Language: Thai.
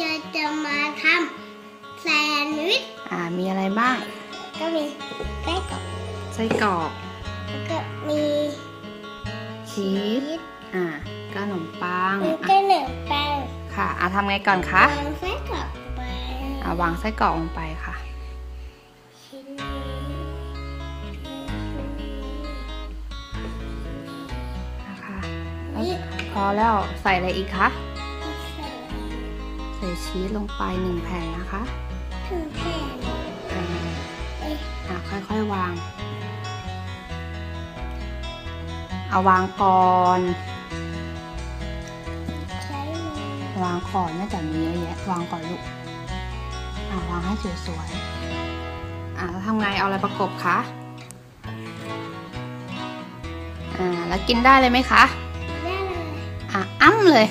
จะจะมาทำแซนด์วิช อ่า มีอะไรบ้าง ก็มีไส้กรอกไส้กรอกแล้วก็มีชีสอ่าก็ขนมปังแล้วอะก็หนึ่งแป้งค่ะอ่าทำไงก่อนคะ วางไส้กรอกไปอ่าวางไส้กรอกลงไปค่ะ ชิ้นนี้นะคะแล้วนี่พอแล้วใส่อะไรอีกคะใส่ใส่ชีสลงไปหนึ่งแผ่นนะคะถึงแผ่นอ่าเอ้ยอะค่อยๆวาง เอาวางก่อนใช้มือวางก่อนน่าจะมีเยอะแยะวางก่อนลูกอ่าวางให้สวยๆอ่าแล้วทำไงเอาอะไรประกบคะอ่าแล้วกินได้เลยไหมคะได้เลยอะอ้ำเลย